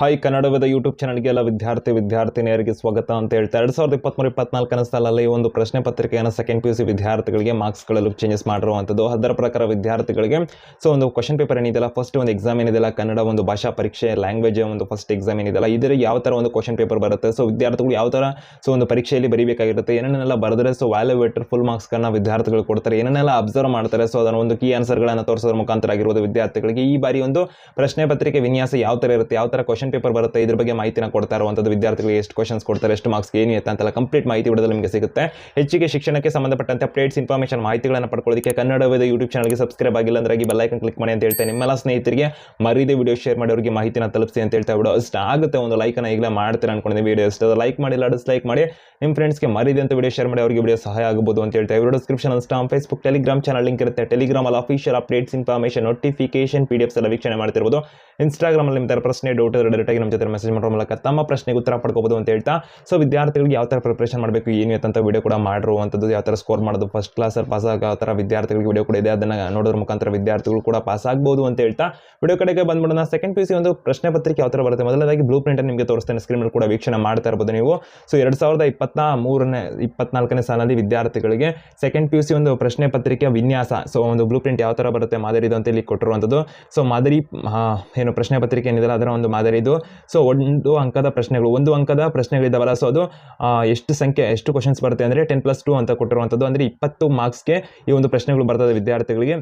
Hi ಕನ್ನಡದ YouTube ಚಾನಲ್ಗೆ ಎಲ್ಲ ವಿದ್ಯಾರ್ಥಿ, ವಿದ್ಯಾರ್ಥಿನಿಯರಿಗೆ ಸ್ವಾಗತ ಅಂತ ಹೇಳ್ತಾ ಎರಡು ಸಾವಿರದ ಇಪ್ಪತ್ತ್ಮೂರು ಇಪ್ಪತ್ನಾಲ್ಕನೇ ಸಾಲಲ್ಲಿ ಒಂದು ಪ್ರಶ್ನೆ ಪತ್ರಿಕೆಯನ್ನು ಸೆಕೆಂಡ್ ಪಿ ಯು ಸಿ ವಿದ್ಯಾರ್ಥಿಗಳಿಗೆ ಮಾರ್ಕ್ಸ್ಗಳಲ್ಲಿ ಚೇಂಜಸ್ ಮಾಡಿರುವಂಥದ್ದು. ಅದರ ಪ್ರಕಾರ ವಿದ್ಯಾರ್ಥಿಗಳಿಗೆ ಸೊ ಒಂದು ಕ್ವಶನ್ ಪೇಪರ್ ಏನಿದೆಯಲ್ಲ ಫಸ್ಟ್ ಒಂದು ಎಕ್ಸಾಮ್ ಏನಿದೆಯಲ್ಲ, ಕನ್ನಡ ಒಂದು ಭಾಷಾ ಪರೀಕ್ಷೆ ಲ್ಯಾಂಗ್ವೇಜ್ ಒಂದು ಫಸ್ಟ್ ಎಕ್ಸಾಮ್ ಏನಿದೆಯಲ್ಲ ಇದರ ಯಾವ ಥರ ಒಂದು ಕ್ವಶನ್ ಪೇಪರ್ ಬರುತ್ತೆ? ಸೊ ವಿದ್ಯಾರ್ಥಿಗಳು ಯಾವ ಥರ ಸೊ ಒಂದು ಪರೀಕ್ಷೆಯಲ್ಲಿ ಬರೀಬೇಕಾಗಿರುತ್ತೆ, ಏನೇನೆಲ್ಲ ಬರೆದ್ರೆ ಸೊ ವ್ಯಾಲ್ಯೂವೇಟರ್ ಫುಲ್ ಮಾರ್ಕ್ಸ್ಗಳನ್ನ ವಿದ್ಯಾರ್ಥಿಗಳು ಕೊಡ್ತಾರೆ, ಏನೇನೆಲ್ಲ ಅಬ್ಸರ್ವ್ ಮಾಡ್ತಾರೆ ಸೊ ಅದನ್ನು ಒಂದು ಕೀ ಆನ್ಸರ್ಗಳನ್ನು ತೋರಿಸೋದ್ರ ಮುಖಾಂತರ ಆಗಿರೋದು ವಿದ್ಯಾರ್ಥಿಗಳಿಗೆ. ಈ ಬಾರಿ ಒಂದು ಪ್ರಶ್ನೆ ಪತ್ರಿಕೆ ವಿನ್ಯಾಸ ಯಾವ ಥರ ಇರುತ್ತೆ, ಯಾವ ಥರ ಪೇಪರ್ ಬರುತ್ತೆ, ಇದ್ರ ಬಗ್ಗೆ ಮಾಹಿತಿನ ಕೊಡ್ತಾ ಇರುವಂಥದ್ದು ವಿದ್ಯಾರ್ಥಿಗಳಿಗೆ ಎಷ್ಟು ಕ್ವಶನ್ಸ್ ಕೊಡ್ತಾರೆ, ಎಷ್ಟು ಮಾರ್ಕ್ಸ್ ಏನು ಎತ್ತ ಅಂತೆಲ್ಲ ಕಂಪ್ಲೀಟ್ ಮಾಹಿತಿ ವಿಡಿಯೋದಲ್ಲಿ ನಿಮಗೆ ಸಿಗುತ್ತೆ. ಹೆಚ್ಚಿಗೆ ಶಿಕ್ಷಣಕ್ಕೆ ಸಂಬಂಧಪಟ್ಟಂತೆ ಅಪ್ಡೇಟ್ಸ್ ಇನ್ಫಾರ್ಮೇಷನ್ ಮಾಹಿತಿಗಳನ್ನು ಪಡ್ಕೊಳ್ಳೋದಕ್ಕೆ ಕನ್ನಡದ ಯೂಟ್ಯೂಬ್ ಚಾನಲ್ಗೆ ಸಬ್ಸ್ಕ್ರೈಬ್ ಆಗಿಲ್ಲ ಅಂದ್ರೆ ಬೆಲ್ಲೈಕನ್ ಕ್ಲಿಕ್ ಮಾಡಿ ಅಂತ ಹೇಳ್ತೇನೆ. ನಿಮ್ಮೆಲ್ಲ ಸ್ನೇಹಿತರಿಗೆ ಮರೀದೆ ವಿಡಿಯೋ ಶೇರ್ ಮಾಡಿ ಅವರಿಗೆ ಮಾಹಿತಿನ ತಲುಪಿಸಿ ಅಂತ ಹೇಳ್ತಾ ಬಿಡೋ ಅಷ್ಟು ಆಗುತ್ತೆ. ಒಂದು ಲೈಕನ್ನು ಈಗಲೇ ಮಾಡ್ತೀರಾ ಅನ್ಕೊಂಡಿದ್ದೆ ವಿಡಿಯೋ ಅಷ್ಟು ಲೈಕ್ ಮಾಡಿಲ್ಲ ಡಿಸ್ಲೈಕ್ ಮಾಡಿ ನಿಮ್ಮ ಫ್ರೆಂಡ್ಸ್ಗೆ ಮರೀದೆ ಅಂತ ವಿಡಿಯೋ ಶೇರ್ ಮಾಡಿ ಅವರಿಗೆ ವಿಡಿಯೋ ಸಹಾಯ ಆಗಬಹುದು ಅಂತ ಹೇಳ್ತಾ video description Instagram Facebook Telegram channel link ಇರುತ್ತೆ. ಟೆಲಿಗ್ರಾಮ್ ಅಲ್ಲಿ ಅಫಿಷಿಯಲ್ ಅಪ್ಡೇಟ್ಸ್ ಇನ್ಫಾರ್ಮೇಷನ್ ನೋಟಿಫಿಕೇಶನ್ ಪಿ ಎಲ್ಲ ವೀಕ್ಷಣೆ ಮಾಡ್ತಿರ್ಬೋದು. ಇನ್ಸ್ಟಾಗ್ರಾಮಲ್ಲಿ ನಿಮ್ಮ ಪ್ರಶ್ನೆ ಡೌಟ್ ಡೈರೆಕ್ಟ್ ಆಗಿ ನಮ್ಮ ಜೊತೆ ಮೆಸೇಜ್ ಮಾಡೋ ಮೂಲಕ ತಮ್ಮ ಪ್ರಶ್ನೆಗೆ ಉತ್ತರ ಪಡ್ಕೋಬಹುದು ಅಂತ ಹೇಳ್ತಾ. ಸೊ ವಿದ್ಯಾರ್ಥಿಗಳಿಗೆ ಯಾವ ಥರ ಪ್ರಿಪ್ರೇಷನ್ ಮಾಡಬೇಕು, ಏನು ಅಂತ ವಿಡಿಯೋ ಕೂಡ ಮಾಡಿರುವಂಥದ್ದು ಯಾವ ಥರ ಸ್ಕೋರ್ ಮಾಡೋದು ಫಸ್ಟ್ ಕ್ಲಾಸ್ ಪಾಸ್ ಆಗೋ ಆ ಥರ ವಿದ್ಯಾರ್ಥಿಗಳಿಗೆ ವಿಡಿಯೋ ಕೂಡ ಇದೆ. ಅದನ್ನು ನೋಡೋದ್ರ ಮುಖಾಂತರ ವಿದ್ಯಾರ್ಥಿಗಳು ಕೂಡ ಪಾಸ್ ಆಗ್ಬೋದು ಅಂತ ಹೇಳ್ತಾ. ವಿಡಿಯೋ ಕಡೆಗೆ ಬಂದ್ಬಿಡೋಣ. ಸೆಕೆಂಡ್ ಪಿ ಸಿ ಒಂದು ಪ್ರಶ್ನೆ ಪತ್ರಿಕೆ ಯಾವ ಥರ ಬರುತ್ತೆ? ಮೊದಲನೇದಾಗಿ ಬ್ಲೂ ಪ್ರಿಂಟ್ ನಿಮಗೆ ತೋರಿಸ್ತೇನೆ. ಸ್ಕ್ರೀನ್ ಕೂಡ ವೀಕ್ಷಣೆ ಮಾಡ್ತಾ ಇರ್ಬೋದು ನೀವು. ಸೊ ಎರಡು ಸಾವಿರದ ಇಪ್ಪತ್ತ ಮೂರನೇ, ಇಪ್ಪತ್ನಾಲ್ಕನೇ ಸಾಲಲ್ಲಿ ವಿದ್ಯಾರ್ಥಿಗಳಿಗೆ ಸೆಕೆಂಡ್ ಪಿ ಯು ಸಿ ಒಂದು ಪ್ರಶ್ನೆ ಪತ್ರಿಕೆ ವಿನ್ಯಾಸ. ಸೊ ಒಂದು ಬ್ಲೂ ಪ್ರಿಂಟ್ ಯಾವ ಥರ ಬರುತ್ತೆ, ಮಾದರಿ ಇದು ಅಂತ ಇಲ್ಲಿ ಕೊಟ್ಟಿರುವಂಥದ್ದು ಸೊ ಮಾದರಿ ಏನು ಪ್ರಶ್ನೆ ಪತ್ರಿಕೆ ಏನಿದೆ ಅದರ ಒಂದು ಮಾದರಿದು ಸೊ ಒಂದು ಅಂಕದ ಪ್ರಶ್ನೆಗಳು, ಒಂದು ಅಂಕದ ಪ್ರಶ್ನೆಗಳಿದ್ದಾವಲ್ಲ ಸೊ ಅದು ಎಷ್ಟು ಸಂಖ್ಯೆ, ಎಷ್ಟು ಕ್ವಶನ್ಸ್ ಬರುತ್ತೆ ಅಂದರೆ ಟೆನ್ ಪ್ಲಸ್ ಟು ಅಂತ ಕೊಟ್ಟಿರುವಂಥದ್ದು ಅಂದರೆ ಇಪ್ಪತ್ತು ಮಾರ್ಕ್ಸ್ಗೆ ಈ ಒಂದು ಪ್ರಶ್ನೆಗಳು ಬರ್ತದೆ ವಿದ್ಯಾರ್ಥಿಗಳಿಗೆ.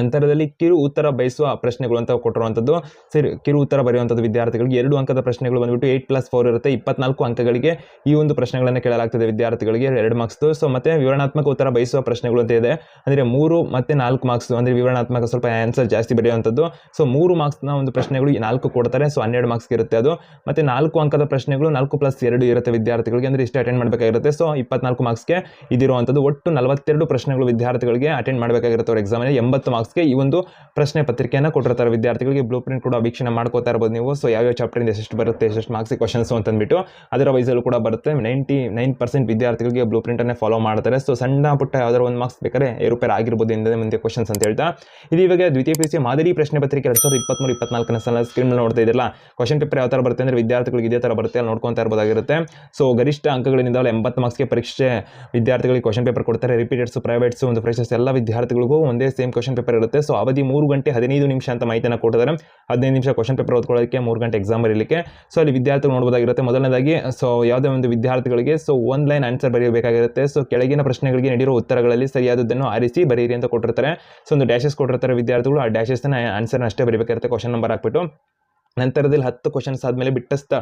ನಂತರದಲ್ಲಿ ಕಿರು ಉತ್ತರ ಬಯಸುವ ಪ್ರಶ್ನೆಗಳು ಅಂತ ಕೊಟ್ಟಿರುವಂಥದ್ದು. ಸರಿ, ಕಿರು ಉತ್ತರ ಬರೆಯುವಂಥದ್ದು ವಿದ್ಯಾರ್ಥಿಗಳಿಗೆ ಎರಡು ಅಂಕದ ಪ್ರಶ್ನೆಗಳು ಬಂದ್ಬಿಟ್ಟು ಏಯ್ಟ್ ಪ್ಲಸ್ ಫೋರ್ ಇರುತ್ತೆ. ಇಪ್ಪತ್ನಾಲ್ಕು ಅಂಕಗಳಿಗೆ ಈ ಒಂದು ಪ್ರಶ್ನೆಗಳನ್ನು ಕೇಳಲಾಗ್ತದೆ ವಿದ್ಯಾರ್ಥಿಗಳಿಗೆ. ಎರಡು ಮಾರ್ಕ್ಸ್ದು ಸೊ ಮತ್ತೆ ವಿವರಣಾತ್ಮಕ ಉತ್ತರ ಬಯಸುವ ಪ್ರಶ್ನೆಗಳು ಅಂತ ಇದೆ. ಅಂದರೆ ಮೂರು ಮತ್ತೆ ನಾಲ್ಕು ಮಾರ್ಕ್ಸ್ ಅಂದರೆ ವಿವರಣಾತ್ಮಕ ಸ್ವಲ್ಪ ಆನ್ಸರ್ ಜಾಸ್ತಿ ಬರೆಯುವಂಥದ್ದು. ಸೊ ಮೂರು ಮಾರ್ಕ್ಸ್ನ ಒಂದು ಪ್ರಶ್ನೆಗಳು ಈ ನಾಲ್ಕು ಕೊಡ್ತಾರೆ. ಸೊ ಹನ್ನೆರಡು ಮಾರ್ಕ್ಸ್ ಇರುತ್ತೆ ಅದು. ಮತ್ತೆ ನಾಲ್ಕು ಅಂಕದ ಪ್ರಶ್ನೆಗಳು ನಾಲ್ಕು ಪ್ಲಸ್ ಎರಡು ಇರುತ್ತೆ ವಿದ್ಯಾರ್ಥಿಗಳಿಗೆ. ಅಂದರೆ ಇಷ್ಟು ಅಟೆಂಡ್ ಮಾಡಬೇಕಾಗಿರುತ್ತೆ. ಸೊ ಇಪ್ಪತ್ನಾಲ್ಕು ಮಾರ್ಕ್ಸ್ಗೆ ಇದಿರುವಂಥದ್ದು. ಒಟ್ಟು ನಲವತ್ತೆರಡು ಪ್ರಶ್ನೆಗಳು ವಿದ್ಯಾರ್ಥಿಗಳಿಗೆ ಅಟೆಂಡ್ ಮಾಡಬೇಕಾಗಿರುತ್ತೆ ಅವ್ರ ಎಕ್ಸಾಮಲ್ಲಿ ಎಂಬತ್ತು ಮಾರ್ಕ್ಸ್ಗೆ ಈ ಒಂದು ಪ್ರಶ್ನೆ ಪತ್ರಿಕೆಯನ್ನು ಕೊಟ್ಟಿರ್ತಾರೆ ವಿದ್ಯಾರ್ಥಿಗಳಿಗೆ ಬ್ಲೂ ಪ್ರಿಂಟ್ ಕೂಡ ವೀಕ್ಷಣೆ ಮಾಡ್ಕೋತಾ ಇರ್ಬೋದು ನೀವು. ಸೊ ಯಾವ್ಯಾವ ಚಾಪ್ಟರಿಂದ ಎಷ್ಟು ಬರುತ್ತೆ ಎಷ್ಟು ಮಾರ್ಕ್ಸ್ ಕ್ವಶನ್ಸ್ ಅಂತಂದ್ಬಿಟ್ಟು ಅದರ ವೈಸಲ್ಲೂ ಕೂಡ ಬರುತ್ತೆ. ನೈಂಟಿ ನೈನ್ ಪರ್ಸೆಂಟ್ ವಿದ್ಯಾರ್ಥಿಗಳಿಗೆ ಬ್ಲೂ ಪ್ರಿಂಟನ್ನೇ ಫಾಲೋ ಮಾಡ್ತಾರೆ. ಸೊ ಸಣ್ಣ ಪುಟ್ಟ ಯಾವ್ದಾದ್ರು ಒಂದು ಮಾರ್ಕ್ಸ್ ಬೇಕಾದ್ರೆ ಏರುಪೇರ್ ಆಗಿರ್ಬೋದು ಹಿಂದೆ ಮುಂದೆ ಕ್ವಶನ್ಸ್ ಅಂತ ಹೇಳ್ತಾ. ಇದು ಇವಾಗ ದ್ವಿತೀಯ ಪಿ ಸಿ ಮಾದರಿ ಪ್ರಶ್ನೆ ಪತ್ರಿಕೆ ಎರಡು ಸಾವಿರದ ಇಪ್ಪತ್ತ್ಮೂರು ಇಪ್ಪತ್ನಾಲ್ಕನೇ ಸಲ ಸ್ಕ್ರೀನ್ ನೋಡ್ತಾ ಇದ್ದಿಲ್ಲ ಕ್ವಶನ್ ಪೇಪರ್ ಯಾವ ಥರ ಬರುತ್ತೆ ಅಂದರೆ ವಿದ್ಯಾರ್ಥಿಗಳಿಗೆ ಇದೇ ಥರ ಬರುತ್ತೆ ಅಲ್ಲಿ ನೋಡ್ಕೊತಾ ಇರ್ಬೋದಾಗಿರುತ್ತೆ. ಸೊ ಗರಿಷ್ಠ ಅಂಕಗಳಿಂದ ಎಂಬತ್ತು ಮಾರ್ಕ್ಸ್ಗೆ ಪರೀಕ್ಷೆ ವಿದ್ಯಾರ್ಥಿಗಳಿಗೆ ಕ್ವಶನ್ ಪೇಪರ್ ಕೊಡ್ತಾರೆ. ರಿಪೀಟೆಡ್ಸ್ ಪ್ರೈವೇಟ್ಸ್ ಒಂದು ಫ್ರೆಶರ್ಸ್ ಎಲ್ಲ ವಿದ್ಯಾರ್ಥಿಗಳಿಗೂ ಒಂದೇ ಸೇಮ್ ಕ್ವಶನ್ ಪೇಪರ್ ಇರುತ್ತೆ. ಸೊ ಅವಧಿ ಮೂರು ಗಂಟೆ ಹದಿನೈದು ನಿಮಿಷ ಅಂತ ಮಾಹಿತಿಯನ್ನು ಕೊಟ್ಟಿದ್ದಾರೆ. ಹದಿನೈದು ನಿಮಿಷ ಕ್ವಶನ್ ಪೇಪರ್ ಓದ್ಕೊಳ್ಳೋದಕ್ಕೆ ಮೂರು ಗಂಟೆ ಎಕ್ಸಾಮ್ ಬರೀಲಿಕ್ಕೆ. ಸೊ ಅಲ್ಲಿ ವಿದ್ಯಾರ್ಥಿಗಳು ನೋಡಬಹುದಾಗಿರುತ್ತೆ ಮೊದಲನೇದಾಗಿ ಸೊ ಯಾವುದೇ ಒಂದು ವಿದ್ಯಾರ್ಥಿಗಳಿಗೆ ಸೊ ಒಂದು ಲೈನ್ ಆನ್ಸರ್ ಬರೆಯಬೇಕಾಗಿರುತ್ತೆ ಸೊ ಕೆಳಗಿನ ಪ್ರಶ್ನೆಗಳಿಗೆ ನೀಡಿರೋ ಉತ್ತರಗಳಲ್ಲಿ ಸರಿಯಾದದ್ದನ್ನು ಆರಿಸಿ ಬರೀರಿ ಅಂತ ಕೊಟ್ಟಿರ್ತಾರೆ. ಸೊ ಒಂದು ಡ್ಯಾಶಸ್ ಕೊಟ್ಟಿರ್ತಾರೆ ವಿದ್ಯಾರ್ಥಿಗಳು. ಆ ಡ್ಯಾಶಸ್ನ ಆನ್ಸರ್ನ ಅಷ್ಟೇ ಬರೀಬೇಕಾಗಿರುತ್ತೆ. ಕ್ವಶನ್ ನಂಬರ್ ಹಾಕ್ಬಿಟ್ಟು. ನಂತರದಲ್ಲಿ ಹತ್ತು ಕ್ವಶನ್ಸ್ ಆದಮೇಲೆ ಬಿಟ್ಟ ಸ್ಥ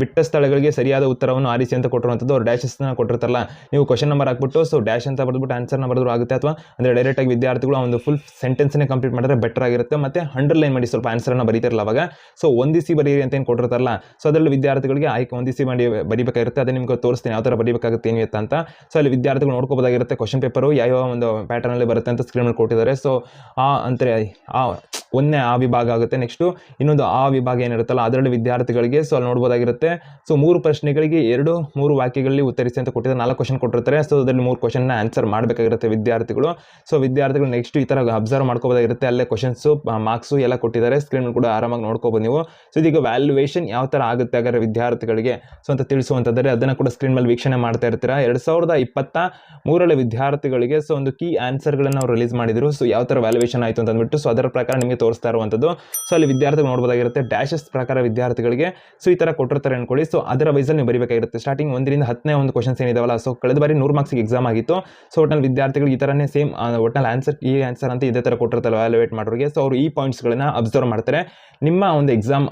ಬಿಟ್ಟ ಸ್ಥಳಗಳಿಗೆ ಸರಿಯಾದ ಉತ್ತರವನ್ನು ಆರಿಸಿ ಅಂತ ಕೊಟ್ಟಿರುವಂಥದ್ದು ಅವ್ರು ಡ್ಯಾಶಸ್ನ ಕೊಟ್ಟಿರ್ತಾರಲ್ಲ, ನೀವು ಕ್ವಶನ್ ನಂಬರ್ ಹಾಕ್ಬಿಟ್ಟು ಸೊ ಡ್ಯಾಶ್ ಅಂತ ಬರೆದ್ಬಿಟ್ಟು ಆನ್ಸರ್ನ ಬರೆದ್ರು ಆಗುತ್ತೆ ಅಥವಾ ಅಂದರೆ ಡೈರೆಕ್ಟಾಗಿ ವಿದ್ಯಾರ್ಥಿಗಳು ಒಂದು ಫುಲ್ ಸೆಂಟೆನ್ಸ್ನೇ ಕಂಪ್ಲೀಟ್ ಮಾಡಿದ್ರೆ ಬೆಟರ್ ಆಗಿರುತ್ತೆ ಮತ್ತು ಅಂಡರ್ಲೈನ್ ಮಾಡಿ ಸ್ವಲ್ಪ ಆನ್ಸರ್ನ ಬರೀತಿರಲ್ಲ ಅವಾಗ. ಸೊ ಒಂದಿಸಿ ಬರೀರಿ ಅಂತ ಏನು ಕೊಟ್ಟಿರ್ತಾರಲ್ಲ ಸೊ ಅದರಲ್ಲಿ ವಿದ್ಯಾರ್ಥಿಗಳಿಗೆ, ಆಯ್ಕೆ ಒಂದಿಸಿ ಮಾಡಿ ಬರೀಬೇಕಾಗಿರುತ್ತೆ, ಅದೇ ನಿಮಗೆ ತೋರಿಸ್ತೀನಿ ಯಾವ ಥರ ಬರೀಬೇಕಾಗುತ್ತೆ, ಏನು ಅಂತ. ಸೊ ಅಲ್ಲಿ ವಿದ್ಯಾರ್ಥಿಗಳು ನೋಡ್ಕೋಬೋದಾಗಿರುತ್ತೆ ಕ್ವಶನ್ ಪೇಪರು ಯಾವ ಒಂದು ಪ್ಯಾಟರ್ನಲ್ಲಿ ಬರುತ್ತೆ ಅಂತ ಸ್ಕ್ರೀನ್ ಮೇಲೆ ಕೊಟ್ಟಿದ್ದಾರೆ. ಸೊ ಆ ಅಂದರೆ ಆ ಒಂದನೇ ಆ ವಿಭಾಗ ಆಗುತ್ತೆ. ನೆಕ್ಸ್ಟು ಇನ್ನೊಂದು ಆ ವಿಭಾಗ ಏನಿರುತ್ತಲ್ಲ, ಅದರಲ್ಲಿ ವಿದ್ಯಾರ್ಥಿಗಳಿಗೆ ಸೊ ಅಲ್ಲಿ ನೋಡ್ಬೋದಾಗಿರುತ್ತೆ. ಸೊ ಮೂರು ಪ್ರಶ್ನೆಗಳಿಗೆ ಎರಡು, ಮೂರು ವಾಕ್ಯಗಳಲ್ಲಿ ಉತ್ತರಿಸಿ ಅಂತ ಕೊಟ್ಟಿದ್ದಾರೆ. ನಾಲ್ಕು ಕ್ವಶನ್ ಕೊಟ್ಟಿರ್ತಾರೆ. ಸೊ ಅದರಲ್ಲಿ ಮೂರು ಕ್ವಶನ್ನ ಆನ್ಸರ್ ಮಾಡಬೇಕಾಗಿರುತ್ತೆ ವಿದ್ಯಾರ್ಥಿಗಳು. ಸೊ ವಿದ್ಯಾರ್ಥಿಗಳು ನೆಕ್ಸ್ಟ್ ಈ ಥರ ಅಬ್ಸರ್ವ್ ಮಾಡ್ಕೋಬೋದಾಗಿರುತ್ತೆ. ಅಲ್ಲೇ ಕ್ವಶನ್ಸು ಮಾರ್ಕ್ಸು ಎಲ್ಲ ಕೊಟ್ಟಿದ್ದಾರೆ. ಸ್ಕ್ರೀನ್ ಕೂಡ ಆರಾಮಾಗಿ ನೋಡ್ಕೋಬೋದು ನೀವು. ಸೊ ಇದೀಗ ವ್ಯಾಲ್ಯೂಯೇಷನ್ ಯಾವ ಥರ ಆಗುತ್ತೆ ಹಾಗಾದ್ರೆ ವಿದ್ಯಾರ್ಥಿಗಳಿಗೆ? ಸೊ ಅಂತ ತಿಳಿಸುವಂಥದ್ದರೆ ಅದನ್ನು ಕೂಡ ಸ್ಕ್ರೀನ್ ಮೇಲೆ ವೀಕ್ಷಣೆ ಮಾಡ್ತಾ ಇರ್ತೀರಾ? ಎರಡು ಸಾವಿರದ ಇಪ್ಪತ್ತ ಮೂರರಲ್ಲಿ ವಿದ್ಯಾರ್ಥಿಗಳಿಗೆ ಸೊ ಒಂದು ಕೀ ಆನ್ಸರ್ಗಳನ್ನು ಅವ್ರು ರಿಲೀಸ್ ಮಾಡಿದ್ರು. ಸೊ ಯಾವ ಥರ ವ್ಯಾಲ್ಯೂಯೇಷನ್ ಆಯಿತು ಅಂತ ಅಂದ್ಬಿಟ್ಟು ಸೊ ಅದರ ಪ್ರಕಾರ ನಿಮಗೆ ತೋರಿಸ್ತಾ ಇರುವಂಥದ್ದು. ಸೊ ಅಲ್ಲಿ ವಿದ್ಯಾರ್ಥಿಗಳು ನೋಡ್ಬೋದಾಗಿರುತ್ತೆ ಡ್ಯಾಶಸ್ ಪ್ರಕಾರ ವಿದ್ಯಾರ್ಥಿಗಳಿಗೆ ಸೊ ಈ ಥರ ಕೊಟ್ಟಿರ್ತಾರೆ ಅನ್ಕೊಳ್ಳಿ. ಸೊ ಅದರ ವೈಸಲ್ಲಿ ನೀವು ಬರಿಬೇಕಾಗಿರುತ್ತೆ. ಸ್ಟಾರ್ಟಿಂಗ್ ಒಂದರಿಂದ ಹತ್ತನೇ ಒಂದು ಕ್ವಶನ್ಸ್ ಏನಿದಾವಲ್ಲ ಸೊ ಕಳೆದ ಬಾರಿ ನೂರು ಮಾರ್ಕ್ಸ್ ಎಕ್ಸಾಮ್ ಆಗಿತ್ತು. ಸೊ ಒಟ್ನಲ್ಲಿ ವಿದ್ಯಾರ್ಥಿಗಳು ಈ ಥರನೇ ಸೇಮ್ ಒಟ್ನಲ್ಲಿ ಆನ್ಸರ್ ಈ ಆನ್ಸರ್ ಅಂತ ಇದೇ ಥರ ಕೊಟ್ಟಿರ್ತಾರೆ ವ್ಯಾಲ್ಯೂಯೇಟ್ ಮಾಡೋರಿಗೆ. ಸೊ ಅವರು ಈ ಪಾಯಿಂಟ್ಸ್ಗಳನ್ನ ಅಬ್ಸರ್ವ್ ಮಾಡ್ತಾರೆ. ನಿಮ್ಮ ಒಂದು ಎಕ್ಸಾಮ್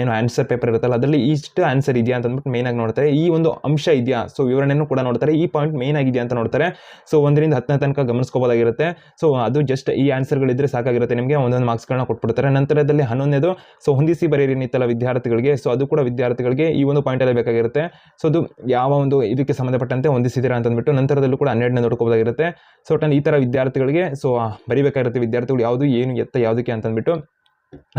ಏನು ಆನ್ಸರ್ ಪೇಪರ್ ಇರುತ್ತಲ್ಲ, ಅದರಲ್ಲಿ ಇಷ್ಟು ಆನ್ಸರ್ ಇದೆಯಾ ಅಂತ ಅಂದ್ಬಿಟ್ಟು ಆಗಿ ನೋಡ್ತಾರೆ. ಈ ಒಂದು ಅಂಶ ಇದೆಯಾ ಸೊ ವಿವರಣೆಯನ್ನು ಕೂಡ ನೋಡ್ತಾರೆ. ಈ ಪಾಯಿಂಟ್ ಮೇನ್ ಆಗಿದೆಯಾ ಅಂತ ನೋಡ್ತಾರೆ. ಸೊ ಒಂದರಿಂದ ಹತ್ತನೇ ತನಕ ಗಮನಿಸ್ಕೋಬೋದಾಗಿರುತ್ತೆ. ಸೊ ಅದು ಜಸ್ಟ್ ಈ ಆನ್ಸರ್ಗಳಿದ್ರೆ ಸಾಕಾಗಿರುತ್ತೆ ನಿಮಗೆ. ಒಂದೊಂದು ಮಾರ್ಕ್ಸ್ಗಳನ್ನ ಕೊಟ್ಬಿಡ್ತಾರೆ. ನಂತರದಲ್ಲಿ ಹನ್ನೊಂದನೇದು ಸೊ ಹೊಂದಿಸಿ ಬರೀರಿ ನಿಂತಲ್ಲ ವಿದ್ಯಾರ್ಥಿಗಳಿಗೆ. ಸೊ ಅದು ಕೂಡ ವಿದ್ಯಾರ್ಥಿಗಳಿಗೆ ಈ ಒಂದು ಪಾಯಿಂಟಲ್ಲೇ ಬೇಕಾಗಿರುತ್ತೆ. ಸೊ ಅದು ಯಾವ ಒಂದು ಇದಕ್ಕೆ ಸಂಬಂಧಪಟ್ಟಂತೆ ಹೊಂದಿಸಿದ್ದೀರಾ ಅಂತ ಅಂದ್ಬಿಟ್ಟು ನಂತರದಲ್ಲೂ ಕೂಡ ಹನ್ನೆರಡನೇ ನೋಡ್ಕೋಬೋದಾಗಿರುತ್ತೆ. ಸೊ ಒಟ್ಟಲ್ಲಿ ಈ ಥರ ವಿದ್ಯಾರ್ಥಿಗಳಿಗೆ ಸೊ ಬರಿಬೇಕಾಗಿರುತ್ತೆ ವಿದ್ಯಾರ್ಥಿಗಳು ಯಾವುದು, ಏನು, ಎತ್ತ ಯಾವುದಕ್ಕೆ ಅಂತಂದ್ಬಿಟ್ಟು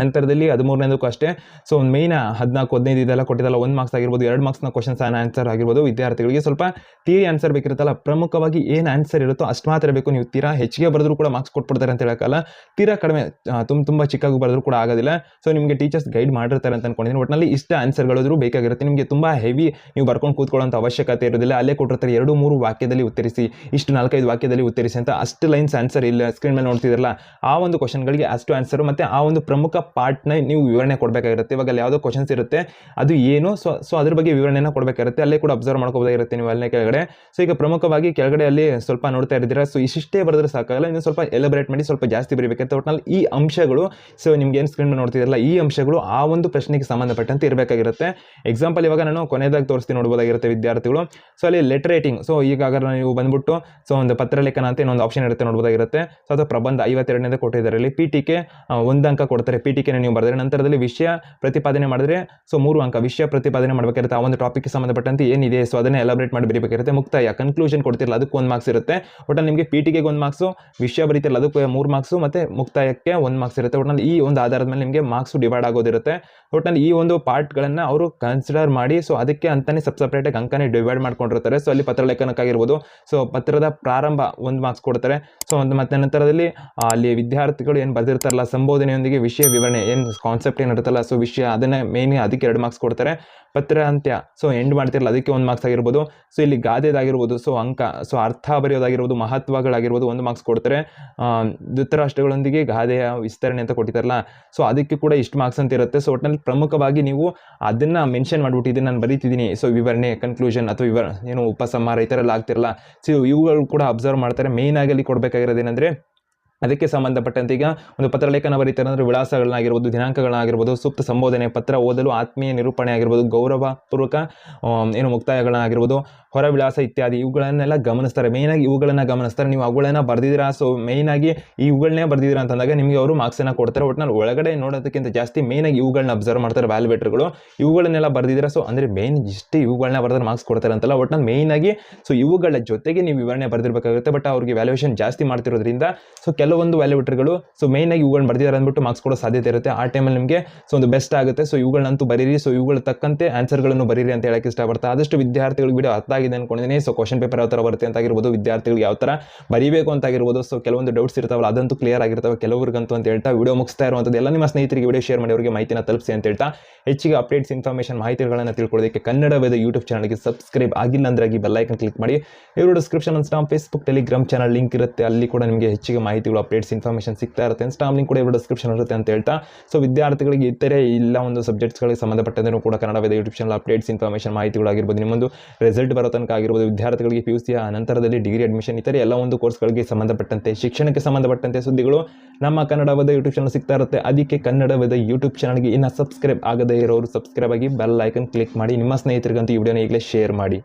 ನಂತರದಲ್ಲಿ ಹದಿಮೂರನೇದಕ್ಕೂ ಅಷ್ಟೇ. ಸೊ ಒಂದು ಮೇಯ್ನ ಹದಿನಾಲ್ಕು, ಹದಿನೈದು ಇದೆಲ್ಲ ಕೊಟ್ಟಿದ್ದಲ್ಲ, ಒಂದು ಮಾರ್ಕ್ಸ್ ಆಗಿರ್ಬೋದು, ಎರಡು ಮಾರ್ಕ್ಸ್ನ ಕ್ವಶನ್ಸ್ ಆನ್ಸರ್ ಆಗಿರ್ಬೋದು ವಿದ್ಯಾರ್ಥಿಗಳಿಗೆ. ಸ್ವಲ್ಪ ತೀರಿ ಆನ್ಸರ್ ಬೇಕಿರುತ್ತಲ್ಲ, ಪ್ರಮುಖವಾಗಿ ಏನು ಆನ್ಸರ್ ಇರುತ್ತೋ ಅಷ್ಟು ಮಾತ್ರ ಬೇಕು. ನೀವು ತೀರಾ ಹೆಚ್ಚಿಗೆ ಬರೆದ್ರು ಕೂಡ ಮಾರ್ಕ್ಸ್ ಕೊಟ್ಬಿಡ್ತಾರೆ ಅಂತ ಹೇಳೋಕ್ಕಲ್ಲ ತೀರಾ ಕಡಿಮೆ ತುಂಬ ತುಂಬ ಚಿಕ್ಕಾಗಿ ಬರೆದ್ರು ಕೂಡ ಆಗೋದಿಲ್ಲ. ಸೊ ನಿಮಗೆ ಟೀಚರ್ಸ್ ಗೈಡ್ ಮಾಡಿರ್ತಾರೆ ಅಂತ ಅನ್ಕೊಂಡಿದ್ದೀನಿ ಒಟ್ಟಿನಲ್ಲಿ ಇಷ್ಟ ಆನ್ಸರ್ಗಳಾದರೂ ಬೇಕಾಗಿರುತ್ತೆ. ನಿಮಗೆ ತುಂಬ ಹೆವಿ ನೀವು ಬರ್ಕೊಂಡು ಕೂತ್ಕೊಳ್ಳೋಂಥ ಅವಶ್ಯಕತೆ ಇರೋದಿಲ್ಲ ಅಲ್ಲೇ ಕೊಟ್ಟಿರ್ತಾರೆ, ಎರಡು, ಮೂರು ವಾಕ್ಯದಲ್ಲಿ ಉತ್ತರಿಸಿ, ಇಷ್ಟು ನಾಲ್ಕೈದು ವಾಕ್ಯದಲ್ಲಿ ಉತ್ತರಿಸಿ ಅಂತ ಅಷ್ಟು ಲೈನ್ಸ್ ಆನ್ಸರ್ ಇಲ್ಲ ಸ್ಕ್ರೀನ್ ಮೇಲೆ ನೋಡ್ತಿದ್ರಲ್ಲ ಆ ಒಂದು ಕ್ವಶನ್ಗಳಿಗೆ ಅಷ್ಟು ಆನ್ಸರು ಮತ್ತು ಆ ಒಂದು ಪಾರ್ಟ್ನ ನೀವು ವಿವರಣೆ ಕೊಡಬೇಕಾಗಿರುತ್ತೆ. ಇವಾಗ ಅಲ್ಲಿ ಯಾವುದೋ ಕ್ವಶನ್ಸ್ ಇರುತ್ತೆ. ಅದು ಏನು? ಸೊ ಸೊ ಅದ್ರ ಬಗ್ಗೆ ವಿವರಣೆಯನ್ನು ಕೊಡಬೇಕಾಗಿರುತ್ತೆ. ಅಲ್ಲೇ ಕೂಡ ಅಬ್ಸರ್ವ್ ಮಾಡ್ಕೋಬೋದಾಗಿರುತ್ತೆ ನೀವು ಅಲ್ಲೇ ಕೆಳಗಡೆ. ಸೊ ಈಗ ಪ್ರಮುಖವಾಗಿ ಕೆಳಗಡೆ ಅಲ್ಲಿ ಸ್ವಲ್ಪ ನೋಡ್ತಾ ಇದ್ದೀರಾ. ಸೊ ಇಷ್ಟೇ ಬರೆದ್ರೆ ಸಾಕಾಗಲ್ಲ. ಇನ್ನು ಸ್ವಲ್ಪ ಎಲಬ್ರೇಟ್ ಮಾಡಿ ಸ್ವಲ್ಪ ಜಾಸ್ತಿ ಬರೀಬೇಕಂತ. ಒಟ್ನಲ್ಲಿ ಈ ಅಂಶಗಳು ಸೊ ನಿಮ್ಗೆ ಏನು ಸ್ಕ್ರೀನ್ ನೋಡ್ತಿದ್ರಲ್ಲ ಈ ಅಂಶಗಳು ಆ ಒಂದು ಪ್ರಶ್ನೆಗೆ ಸಂಬಂಧಪಟ್ಟಂತೆ ಇರಬೇಕಾಗಿರುತ್ತೆ. ಎಕ್ಸಾಂಪಲ್ ಇವಾಗ ನಾನು ಕೊನೆಯದಾಗಿ ತೋರಿಸ್ತೀನಿ ನೋಡ್ಬೋದಾಗಿರುತ್ತೆ ವಿದ್ಯಾರ್ಥಿಗಳು. ಸೊ ಅಲ್ಲಿ ಲೆಟರ್ ರೈಟಿಂಗ್ ಸೊ ಈಗ ನೀವು ಬಂದ್ಬಿಟ್ಟು ಸೊ ಒಂದು ಪತ್ರಲೇಖನ ಅಂತ ಇನ್ನೊಂದು ಆಪ್ಷನ್ ಇರುತ್ತೆ ನೋಡ್ಬೋದಾಗಿರುತ್ತೆ. ಸೊ ಅದು ಪ್ರಬಂಧ ಐವತ್ತೆರಡನೇದ ಕೊಟ್ಟಿದ್ದಾರೆ. ಇಲ್ಲಿ ಪಿ ಟಿಕೆ ಒಂದು ಅಂಕ ಕೊಡ್ತಾರೆ ಪಿ ಟಿಕೆನ ನೀವು ಬರೆದ್ರೆ. ನಂತರದಲ್ಲಿ ವಿಷಯ ಪ್ರತಿಪಾದನೆ ಮಾಡಿದ್ರೆ ಸೊ ಮೂರು ಅಂಕ ವಿಷಯ ಪ್ರತಿಪಾದನೆ ಮಾಡಬೇಕಾಗಿರುತ್ತೆ ಆ ಒಂದು ಟಾಪಿಕ್ಗೆ ಸಂಬಂಧಪಟ್ಟಂತೆ ಏನಿದೆ ಸೊ ಅದನ್ನೇ ಎಲಾಬ್ರೇಟ್ ಮಾಡಿ ಬರೀಬೇಕಾಗಿರುತ್ತೆ ಮುಕ್ತಾಯ. ಕನ್ಕ್ಲೂಷನ್ ಕೊಡ್ತಿರಲ್ಲ, ಅದಕ್ಕೆ ಒಂದು ಮಾರ್ಕ್ಸ್ ಇರುತ್ತೆ. ಒಟ್ಟಲ್ಲಿ ನಿಮಗೆ ಪಿ ಟಿಗೆ ಒಂದು ಮಾರ್ಕ್ಸು ವಿಷಯ ಬರೀತಿರಲ್ಲ, ಅದಕ್ಕೆ ಮೂರು ಮಾರ್ಕ್ಸು ಮತ್ತು ಮುಕ್ತಾಯಕ್ಕೆ ಒಂದು ಮಾರ್ಕ್ಸ್ ಇರುತ್ತೆ. ಒಟ್ಟಿನಲ್ಲಿ ಈ ಒಂದು ಆಧಾರದ ಮೇಲೆ ನಿಮಗೆ ಮಾರ್ಕ್ಸು ಡಿವೈಡ್ ಆಗೋದಿರುತ್ತೆ. ಒಟ್ಟಿನಲ್ಲಿ ಈ ಒಂದು ಪಾರ್ಟ್ಗಳನ್ನು ಅವರು ಕನ್ಸಿಡರ್ ಮಾಡಿ ಸೊ ಅದಕ್ಕೆ ಅಂತಾನೆ ಸಬ್ ಸಪ್ರೇಟಾಗಿ ಅಂಕನೇ ಡಿವೈಡ್ ಮಾಡ್ಕೊಂಡಿರ್ತಾರೆ. ಸೊ ಅಲ್ಲಿ ಪತ್ರಲೇಖನಕ್ಕಾಗಿರ್ಬೋದು ಸೊ ಪತ್ರದ ಪ್ರಾರಂಭ ಒಂದು ಮಾರ್ಕ್ಸ್ ಕೊಡ್ತಾರೆ. ಸೊ ಒಂದು ಮತ್ತೆ ನಂತರದಲ್ಲಿ ಅಲ್ಲಿ ವಿದ್ಯಾರ್ಥಿಗಳು ಏನು ಬರೆದಿರ್ತಾರಲ್ಲ, ಸಂಬೋಧನೆಯೊಂದಿಗೆ ವಿಷಯ ವಿವರಣೆ, ಏನು ಕಾನ್ಸೆಪ್ಟ್ ಏನು ಇರುತ್ತಲ್ಲ ಸೊ ವಿಷಯ ಅದನ್ನೇ ಮೇನ್ ಅದಕ್ಕೆ ಎರಡು ಮಾರ್ಕ್ಸ್ ಕೊಡ್ತಾರೆ. ಪತ್ರ ಅಂತ್ಯ. ಸೊ ಎಂಡ್ ಮಾಡ್ತಿರಲ್ಲ, ಅದಕ್ಕೆ ಒಂದು ಮಾರ್ಕ್ಸ್ ಆಗಿರ್ಬೋದು. ಸೊ ಇಲ್ಲಿ ಗಾದೆದಾಗಿರ್ಬೋದು. ಸೊ ಅಂಕ ಸೊ ಅರ್ಥ ಬರೆಯೋದಾಗಿರ್ಬೋದು, ಮಹತ್ವಗಳಾಗಿರ್ಬೋದು, ಒಂದು ಮಾರ್ಕ್ಸ್ ಕೊಡ್ತಾರೆ. ಧೃತರಾಷ್ಟ್ರಗಳೊಂದಿಗೆ ಗಾದೆಯ ವಿಸ್ತರಣೆ ಅಂತ ಕೊಟ್ಟಿದ್ದಾರಲ್ಲ. ಸೊ ಅದಕ್ಕೆ ಕೂಡ ಇಷ್ಟು ಮಾರ್ಕ್ಸ್ ಅಂತ ಇರುತ್ತೆ. ಸೊ ಒಟ್ಟಿನಲ್ಲಿ ಪ್ರಮುಖವಾಗಿ ನೀವು ಅದನ್ನು ಮೆನ್ಷನ್ ಮಾಡಿಬಿಟ್ಟಿದ್ದೀನಿ ನಾನು ಬರೀತಿದ್ದೀನಿ. ಸೊ ವಿವರಣೆ ಕನ್ಕ್ಲೂಷನ್ ಅಥವಾ ವಿವರ, ಏನು ಉಪಸಮಾರ ಈ ಥರ ಎಲ್ಲ ಆಗ್ತಿರಲ್ಲ. ಸೊ ಇವುಗಳು ಕೂಡ ಅಬ್ಸರ್ವ್ ಮಾಡ್ತಾರೆ. ಮೇಯ್ನಾಗಿ ಅಲ್ಲಿ ಕೊಡಬೇಕಾಗಿರೋದು ಏನಂದರೆ ಅದಕ್ಕೆ ಸಂಬಂಧಪಟ್ಟಂತೆ ಈಗ ಒಂದು ಪತ್ರಲೇಖನ ಬರೀತಾರೆ ಅಂದರೆ ವಿಳಾಸಗಳನ್ನಾಗಿರ್ಬೋದು ದಿನಾಂಕಗಳಾಗಿರ್ಬೋದು ಸೂಕ್ತ ಸಂಬೋಧನೆ ಪತ್ರ ಓದಲು ಆತ್ಮೀಯ ನಿರೂಪಣೆ ಆಗಿರ್ಬೋದು, ಗೌರವಪೂರ್ವಕ ಏನು ಮುಕ್ತಾಯಗಳಾಗಿರ್ಬೋದು ಹೊರ ವಿಳಾಸ ಇತ್ಯಾದಿ ಇವುಗಳನ್ನೆಲ್ಲ ಗಮನಿಸ್ತಾರೆ. ಮೇಯ್ನಾಗಿ ಇವುಗಳನ್ನ ಗಮನಿಸ್ತಾರೆ. ನೀವು ಅವುಗಳನ್ನ ಬರೆದಿದ್ದೀರಾ? ಸೊ ಮೇಯ್ನಾಗಿ ಇವುಗಳನ್ನೇ ಬರೆದಿದ್ದೀರಾ ಅಂತಂದಾಗ ನಿಮಗೆ ಅವರು ಮಾರ್ಕ್ಸನ್ನು ಕೊಡ್ತಾರೆ. ಒಟ್ಟಿನಲ್ಲಿ ಒಳಗಡೆ ನೋಡೋದಕ್ಕಿಂತ ಜಾಸ್ತಿ ಮೇಯ್ನಾಗಿ ಇವುಗಳನ್ನ ಅಬ್ಸರ್ವ್ ಮಾಡ್ತಾರೆ ವ್ಯಾಲ್ಯುವೇಟರ್ಗಳು ಇವುಗಳನ್ನೆಲ್ಲ ಬರೆದಿದ್ದೀರಾ? ಸೊ ಅಂದರೆ ಮೇಯ್ನ್ ಇಷ್ಟೇ ಇವುಗಳನ್ನ ಬರೆದ್ರೆ ಮಾರ್ಕ್ಸ್ ಕೊಡ್ತಾರೆ ಅಂತಲ್ಲ. ಒಟ್ಟಿನಲ್ಲಿ ಮೇಯ್ನಾಗಿ ಸೊ ಇವುಗಳ ಜೊತೆಗೆ ನೀವು ವಿವರಣೆ ಬರೆದಿರಬೇಕಾಗುತ್ತೆ. ಬಟ್ ಅವ್ರಿಗೆ ವ್ಯಾಲ್ಯೂಯೇಷನ್ ಜಾಸ್ತಿ ಮಾಡ್ತಿರೋದ್ರಿಂದ ಸೊ ಕೆಲವೊಂದು ವ್ಯಾಲ್ಯೂಟರ್ಗಳು ಸೊ ಆಗಿ ಇವುಗಳನ್ನ ಬರ್ದಿದ್ದಾರೆ ಅಂದ್ಬಿಟ್ಟು ಮಾರ್ಕ್ಸ್ ಕೊಡೋ ಸಾಧ್ಯತೆ ಇರುತ್ತೆ. ಆ ಟೈಮಲ್ಲಿ ನಿಮಗೆ ಸೊ ಒಂದು ಬೆಸ್ಟ್ ಆಗುತ್ತೆ. ಸೊ ಇವುಗಳಂತೂ ಬರೀರಿ. ಸೊ ಇವುಗಳ ತಕ್ಕಂತೆ ಆನ್ಸರ್ಗಳನ್ನು ಬರೀರಿ ಅಂತ ಹೇಳಕ್ಕೆ ಇಷ್ಟಪಡ್ತಾ ಆದಷ್ಟು ವಿದ್ಯಾರ್ಥಿಗಳಿಗೆ ವಿಡಿಯೋ ಅರ್ಥ ಆಗಿದೆ ಅನ್ಕೊಂಡಿದ್ದೀನಿ. ಸೊ ಕ್ವಶನ್ ಪೇಪರ್ ಯಾವ ಥರ ಬರುತ್ತೆ ಅಂತ ಆಗಿರ್ಬೋದು ವಿದ್ಯಾರ್ಥಿಗಳಿಗೆ ಯಾವ ಥರ ಬರೀಬೇಕು ಅಂತ ಆಗಿರ್ಬೋದು ಸೊ ಕೆಲವೊಂದು ಡೌಟ್ಸ್ ಇರ್ತಾವಲ್ಲ, ಅದಂತೂ ಕ್ಲಿಯರ್ ಆಗಿರ್ತವೆ. ಕೆಲವರಿಗಂತೂ ಅಂತ ಹೇಳ್ತಾ ವಿಡಿಯೋ ಮುಗಿಸ್ತಾ ಇರುವಂಥದ್ದು ಎಲ್ಲ ನಿಮ್ಮ ಸ್ನೇಹಿತರಿಗೆ ವಿಡಿಯೋ ಶೇರ್ ಮಾಡಿ ಅವರಿಗೆ ಮಾಹಿತಿನ ತಲುಪಿಸಿ ಅಂತ ಹೇಳ್ತಾ, ಹೆಚ್ಚಿಗೆ ಅಪ್ಡೇಟ್ಸ್ ಇನ್ಫಾರ್ಮೇಷನ್ ಮಾಹಿತಿಗಳನ್ನು ತಿಳ್ಕೊಳ್ಳೋದಕ್ಕೆ ಕನ್ನಡವೇದ ಯೂಟ್ಯೂಬ್ ಚಾನಲ್ಗೆ ಸಬ್ಸ್ಕ್ರೈಬ್ ಆಗಿಲ್ಲ ಅಂದ್ರೆ ಬೆಲ್ಲೈಕನ್ ಕ್ಲಿಕ್ ಮಾಡಿ. ಇವರು description Instagram Facebook Telegram channel link ಇರುತ್ತೆ. ಅಲ್ಲಿ ಕೂಡ ನಿಮಗೆ ಹೆಚ್ಚಿಗೆ ಮಾಹಿತಿಗಳು ಅಪ್ಡೇಟ್ಸ್ ಇನ್ಫಾರ್ಮೇಷನ್ ಸಿಗ್ತಾ ಇರುತ್ತೆ. ಇನ್ಸ್ಟಾಮ್ ಲಿಂಕ್ ಕೂಡ ಇವರು ಡಿಸ್ಕ್ರಿಪ್ಷನ್ ಇರುತ್ತೆ ಅಂತ ಹೇಳ್ತಾ. ಸೊ ವಿದ್ಯಾರ್ಥಿಗಳಿಗೆ ಇತರೆ ಇಲ್ಲ ಒಂದು ಸಬ್ಜೆಕ್ಟ್ಸ್ಗಳಿಗೆ ಸಂಬಂಧಪಟ್ಟಂತೆ ಕೂಡ ಕನ್ನಡವೇದ ಯೂಟ್ಯೂಬ್ ಚಾನಲ್ ಅಪ್ಡೇಟ್ಸ್ ಇನ್ಫಾರ್ಮೇಷನ್ ಮಾಹಿತಿಗಳಾಗಿರ್ಬೋದು ನಿಮ್ಮೊಂದು ರಿಸಲ್ಟ್ ಬರೋ ತನಕ ಆಗಿರ್ಬೋದು. ವಿದ್ಯಾರ್ಥಿಗಳಿಗೆ ಪಿ ಯು ಸಿಯ ನಂತರದಲ್ಲಿ ಡಿಗ್ರಿ ಅಡ್ಮಿಷನ್ ಇತರೆ ಎಲ್ಲ ಒಂದು ಕೋರ್ಸ್ಗಳಿಗೆ ಸಂಬಂಧಪಟ್ಟಂತೆ, ಶಿಕ್ಷಣಕ್ಕೆ ಸಂಬಂಧಪಟ್ಟಂತೆ ಸುದ್ದಿಗಳು ನಮ್ಮ ಕನ್ನಡ ವೇದ ಯೂಟ್ಯೂಬ್ ಚಾನಲ್ ಸಿಗ್ತಾ ಇರುತ್ತೆ. ಅದಕ್ಕೆ ಕನ್ನಡವಾದ ಯೂಟ್ಯೂಬ್ ಚಾನಲ್ಗೆ ಇನ್ನು ಸಬ್ಸ್ಕ್ರೈಬ್ ಆಗದೇ ಇರೋರು ಸಬ್ಸ್ಕ್ರೈಬ್ ಆಗಿ ಬೆಲ್ ಐಕನ್ ಕ್ಲಿಕ್ ಮಾಡಿ. ನಿಮ್ಮ ಸ್ನೇಹಿತರಿಗಂತೂ ಈ ವಿಡಿಯೋನ ಈಗಲೇ ಶೇರ್ ಮಾಡಿ.